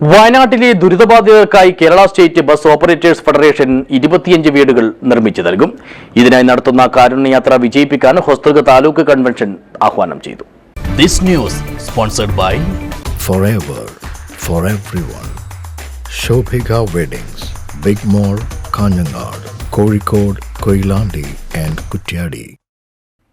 വയനാട്ടിലെ ദുരിതബാധിതർക്കായി Kerala state bus operators federation ഇരുപത്തിയഞ്ച് വീടുകൾ നിർമ്മിച്ചു നൽകും ഇതിനായി നടത്തുന്ന കാരുണ്യയാത്ര വിജയിപ്പിക്കാൻ ഹൊസ്തക താലൂക്ക് കൺവെൻഷൻ ആഹ്വാനം ചെയ്തു this news sponsored by forever for everyone. Shobhika Weddings, Big Mall, Kanjangad, Kozhikode, Koilandi and Kutyadi.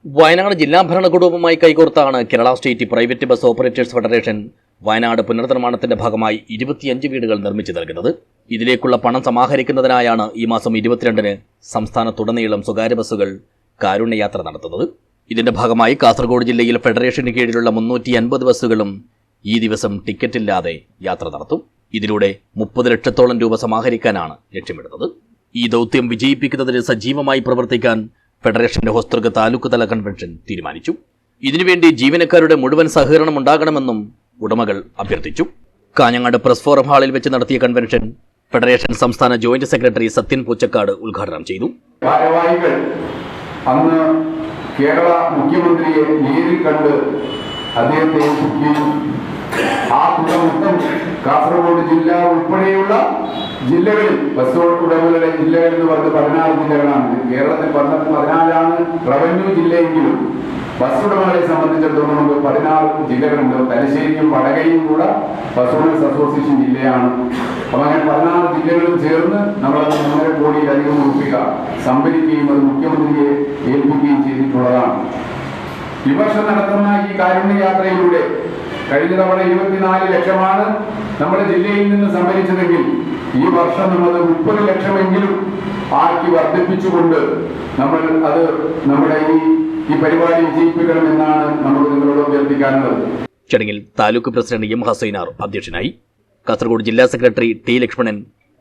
Wayanad ജില്ലാ ഭരണകൂടവുമായി കൈകോർത്താണ് Kerala state private bus operators federation Wayanad പുനർനിർമ്മാണത്തിന്റെ ഭാഗമായി ഇരുപത്തിയഞ്ച് വീടുകൾ നിർമ്മിച്ചു നൽകുന്നത്. ഇതിലേക്കുള്ള പണം സമാഹരിക്കുന്നതിനായാണ് ഈ മാസം ഇരുപത്തിരണ്ടിന് സംസ്ഥാനത്തുടനീളം സ്വകാര്യ ബസ്സുകൾ കാരുണ്യയാത്ര നടത്തുന്നത്. ഇതിന്റെ ഭാഗമായി കാസർഗോഡ് ജില്ലയിൽ ഫെഡറേഷന് കീഴിലുള്ള മുന്നൂറ്റി അൻപത് ബസ്സുകളും ഈ ദിവസം ടിക്കറ്റില്ലാതെ യാത്ര നടത്തും. ഇതിലൂടെ മുപ്പത് ലക്ഷത്തോളം രൂപ സമാഹരിക്കാനാണ് ലക്ഷ്യമിടുന്നത്. ഈ ദൗത്യം വിജയിപ്പിക്കുന്നതിന് സജീവമായി പ്രവർത്തിക്കാൻ ഫെഡറേഷന്റെ ഹോസ്തൃക താലൂക്ക് തല കൺവെൻഷൻ തീരുമാനിച്ചു. ഇതിനുവേണ്ടി ജീവനക്കാരുടെ മുഴുവൻ സഹകരണം ഉണ്ടാകണമെന്നും ഉടമകൾ അഭ്യർത്ഥിച്ചു. കാഞ്ഞങ്ങാട് പ്രസ് ഫോറം ഹാളിൽ വെച്ച് നടത്തിയ കൺവെൻഷൻ ഫെഡറേഷൻ സംസ്ഥാന ജോയിന്റ് സെക്രട്ടറി സത്യൻ പൂച്ചക്കാട് ഉദ്ഘാടനം ചെയ്തു. ഭാരവാഹികൾ അന്ന് കേരള മുഖ്യമന്ത്രിയെ നേരിൽ കണ്ട് അദ്ദേഹത്തെ ആ തുക കാസർഗോഡ് ജില്ല ഉൾപ്പെടെയുള്ള ജില്ലകളിൽ ബസ് ഉടമകളുടെ ജില്ലകൾ എന്ന് പറഞ്ഞ് പതിനാറ് ജില്ലകളാണ്. കേരളത്തിൽ പന്ത്രണ്ട് പതിനാലാണ് റവന്യൂ ജില്ലയെങ്കിലും ബസ് ഉടമകളെ സംബന്ധിച്ചിടത്തോളം നമുക്ക് പതിനാറ് ജില്ലകളുണ്ട്. തലശ്ശേരിയും വടകയും കൂടെ ബസ് ഓണേഴ്സ് അസോസിയേഷൻ ജില്ലയാണ്. അപ്പൊ അങ്ങനെ പതിനാറ് ജില്ലകളും ചേർന്ന് നമ്മളത് മൂന്നര കോടിയിലധികം രൂപ സംഭരിക്കുകയും അത് മുഖ്യമന്ത്രിയെ ഏൽപ്പിക്കുകയും ചെയ്തിട്ടുള്ളതാണ്. ഈ വർഷം നടത്തുന്ന ഈ കാരുണ്യ യാത്രയിലൂടെ കഴിഞ്ഞ തവണ ഇരുപത്തിനാല് ലക്ഷമാണ് നമ്മുടെ ജില്ലയിൽ നിന്ന് സംഭരിച്ചതെങ്കിൽ ഈ വർഷം നമ്മൾ മുപ്പത് ലക്ഷമെങ്കിലും ആക്കി വർദ്ധിപ്പിച്ചുകൊണ്ട് നമ്മൾ അത് നമ്മുടെ ഈ ഈ പരിപാടി വിജയിപ്പിക്കണം എന്നാണ് നമുക്ക് നിങ്ങളോട് അഭ്യർത്ഥിക്കാനുള്ളത്. ചടങ്ങിൽ താലൂക്ക് പ്രസിഡന്റ് എം ഹസൈനാർ അധ്യക്ഷനായി കാസർഗോഡ് ജില്ലാ സെക്രട്ടറി ടി ലക്ഷ്മണൻ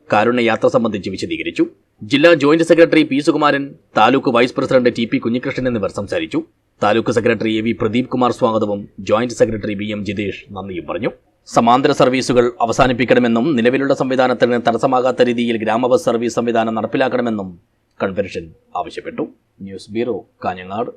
കാരുണ്യ യാത്ര സംബന്ധിച്ച് വിശദീകരിച്ചു. ജില്ലാ joint secretary P Sukumaran taluk vice president T P Kunhikrishnan എന്നിവർ സംസാരിച്ചു. Taluk secretary A V Pradeep Kumar സ്വാഗതവും joint secretary B M Jithesh നന്ദിയും പറഞ്ഞു. സമാന്തര സർവീസുകൾ അവസാനിപ്പിക്കണമെന്നും നിലവിലുള്ള സംവിധാനത്തിന് തടസ്സമാകാത്ത രീതിയിൽ ഗ്രാമബസ് സർവീസ് സംവിധാനം നടപ്പിലാക്കണമെന്നും കൺവെൻഷൻ ആവശ്യപ്പെട്ടു. News bureau Kanhangad.